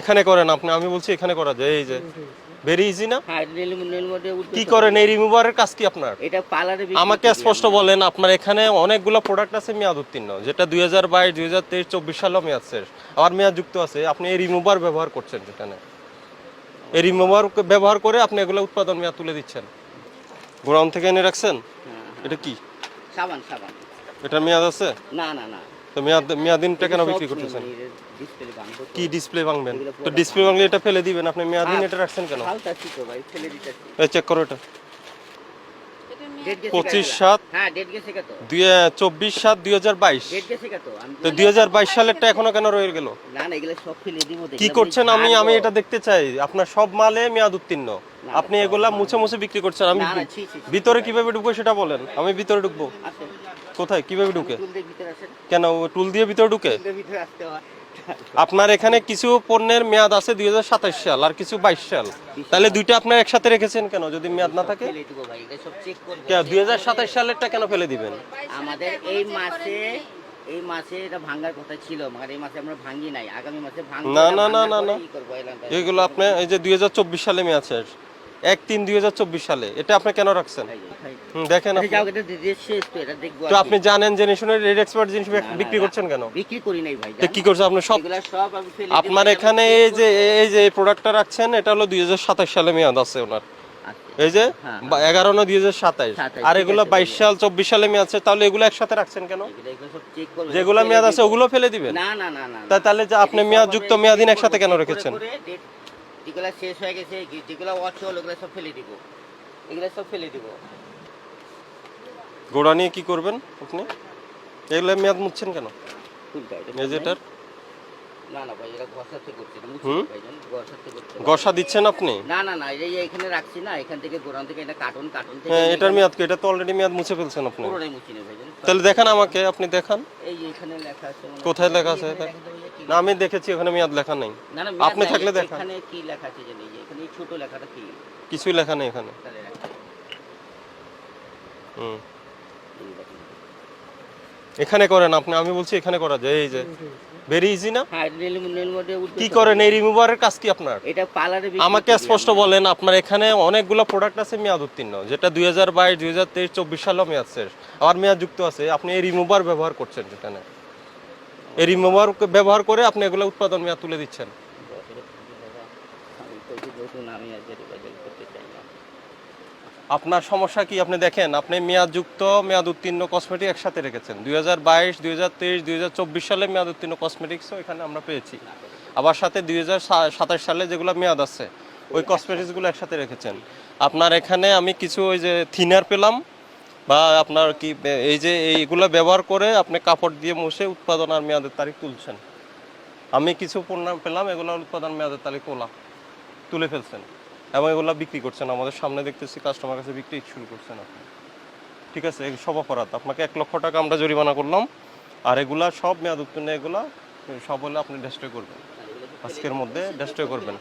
এখানে করেন আপনি আমি বলছি এখানে করা যায় এই যে ভেরি ইজি না? হ্যাঁ কি। করেন এই রিমুভারের কাজ কি আপনার? এটা পার্লারে আমাকে স্পষ্ট বলেন আপনার এখানে অনেকগুলো প্রোডাক্ট আছে মেয়াদ উত্তীর্ণ যেটা দুই হাজার বাইশ দুই হাজার তেইশ চব্বিশ সালেও মেয়াদ শেষ আবার মেয়াদ যুক্ত আছে আপনি এই রিমুভার ব্যবহার করছেন সেখানে এই রিমুভার ব্যবহার করে আপনি এগুলো উৎপাদন মেয়াদ তুলে দিচ্ছেন। গোডাউন থেকে এনে রাখছেন? এটা কি? সাবান সাবান। এটা মেয়াদ আছে? না না না। তো মেয়াদ মেয়াদিনটা কেন বিক্রি করতেছেন? কি ডিসপ্লে ভাঙবেন? তো ডিসপ্লে ভাঙলে এটা ফেলে দিবেন? আপনি মেয়াদিন এটা রাখছেন কেন? হালকা ছিল ভাই ফেলে দিতেছি এই চেক করো এটা। পঁচিশ সাত হ্যাঁ চব্বিশ সাত দুই হাজার বাইশ। তো দুই হাজার বাইশ সালেরটা এখনও কেন রয়ে গেল? না না এগুলো সব ফেলে দিব কি করছেন আমি? আমি এটা দেখতে চাই। আপনার সব মালে মেয়াদ উত্তীর্ণ আপনি এগুলা মুছে মুছে বিক্রি করছেন আমি। ভিতরে কীভাবে ঢুকবো সেটা বলেন আমি ভিতরে ঢুকবো। কোথায়? কীভাবে ঢুকে? কেন টুল দিয়ে ভিতরে ঢুকে? আপনার এখানে কিছু পণ্যের মেয়াদ আছে দুই হাজার সাতাশ সাল আর কিছু বাইশ সাল। তাহলে দুইটা আপনার একসাথে রেখেছেন কেন যদি মেয়াদ না থাকে? দুই হাজার সাতাশ সালেরটা কেন ফেলে দিবেন? আমাদের এই মাসে এই মাসে এটা ভাঙার কথা ছিল মানে এই মাসে আমরা ভাঙি নাই আগামী মাসে ভাঙবো না, না, না, না, না। এগুলো আপনি এই যে দুই হাজার চব্বিশ সালে মেয়াদ শেষ এক তিন দুই হাজার চব্বিশ সালে। এটা আপনি কেন রাখছেন? দেখেন তো, আপনি জানেন জেনে শুনে রেড এক্সপার্ট জিনিস বিক্রি করছেন কেন? বিক্রি করি নাই ভাই কি করছে আপনি সব আপনার এখানে এই যে এই যে প্রোডাক্টটা রাখছেন এটা হলো দুই হাজার সাতাশ সালে মেয়াদ আছে ওনার। আচ্ছা। এই যে হ্যাঁ, এগারো না দুই হাজার সাতাইশ। আর এগুলো বাইশ সাল চব্বিশ সালে মেয়াদ আছে তাহলে এগুলো একসাথে রাখছেন কেন? যেগুলো মেয়াদ আছে ওগুলো ফেলে দিবেন? না তাহলে আপনি মেয়াদ যুক্ত মেয়াদিন একসাথে কেন রেখেছেন? যেগুলা শেষ হয়ে গেছে যেগুলা অচল ওগুলা সব ফেলে দিব। এগুলা সব ফেলে দিব। গোড়া নিয়ে কি করবেন আপনি? এগুলো মেয়াদ মুছছেন কেন? এটার না ভাই এটা ঘষাতে করছে দিচ্ছেন আপনি? না না না এই এখানে রাখছি না এখান থেকে গোড়ান থেকে এটা কার্টুন কার্টুন থেকে হ্যাঁ এটার মেয়াদ এটা তো অলরেডি মেয়াদ মুছে ফেলছেন আপনি। পুরোটাই মুছি নেই ভাইজান তাহলে দেখান আমাকে আপনি দেখান। এই এখানে লেখা আছে কোথায় লেখা আছে? না আমি দেখেছি ওখানে মেয়াদ লেখা নেই। আপনি থাকলে দেখান। এখানে কি লেখা আছে জানি যে এখানে এই ছোট লেখাটা কি? কিছুই লেখা নেই এখানে। হুম। এখানে করেন আপনি আমি বলছি এখানে করা যায় এই যে। ভেরি ইজি না? হ্যাঁ কি করেন? এই রিমুভারের কাজ কি আপনার? এটা পার্লারে আমাকে স্পষ্ট বলেন আপনার এখানে অনেকগুলো প্রোডাক্ট আছে মেয়াদ উত্তীর্ণ যেটা দুই হাজার বাইশ দুই হাজার তেইশ চব্বিশ সালেও মেয়াদ শেষ। আবার মেয়াদ যুক্ত আছে আপনি এই রিমুভার ব্যবহার করছেন সেখানে এই রিমুভার ব্যবহার করে আপনি এগুলো উৎপাদন মেয়াদ তুলে দিচ্ছেন। আপনার সমস্যা কি? আপনি দেখেন, আপনি মেয়াদ যুক্ত মেয়াদ উত্তীর্ণ কসমেটিক একসাথে রেখেছেন। দুই হাজার বাইশ, দুই হাজার তেইশ, দুই হাজার চব্বিশ সালে মেয়াদ উত্তীর্ণ কসমেটিক্সও এখানে আমরা পেয়েছি। আবার সাথে দুই হাজার সাতাশ সালে যেগুলো মেয়াদ আছে, ওই কসমেটিক্সগুলো একসাথে রেখেছেন। আপনার এখানে আমি কিছু ওই যে থিনার পেলাম। বা আপনার কি, এই যে এইগুলো ব্যবহার করে আপনি কাপড় দিয়ে মুছে উৎপাদন আর মেয়াদের তারিখ তুলছেন। আমি কিছু পণ্য পেলাম এগুলো উৎপাদন মেয়াদের তারিখ তোলা তুলে ফেলছেন। এবং এগুলো বিক্রি করছেন, আমাদের সামনে দেখতেছি কাস্টমার কাছে বিক্রি শুরু করছেন আপনি। ঠিক আছে সব অপরাধ। আপনাকে এক লক্ষ টাকা আমরা জরিমানা করলাম, আর এগুলা সব মেয়াদ উত্তীর্ণ, এগুলা সব হলে আপনি ডেস্ট্রয় করবেন। আজকের মধ্যে ডেস্ট্রয় করবেন।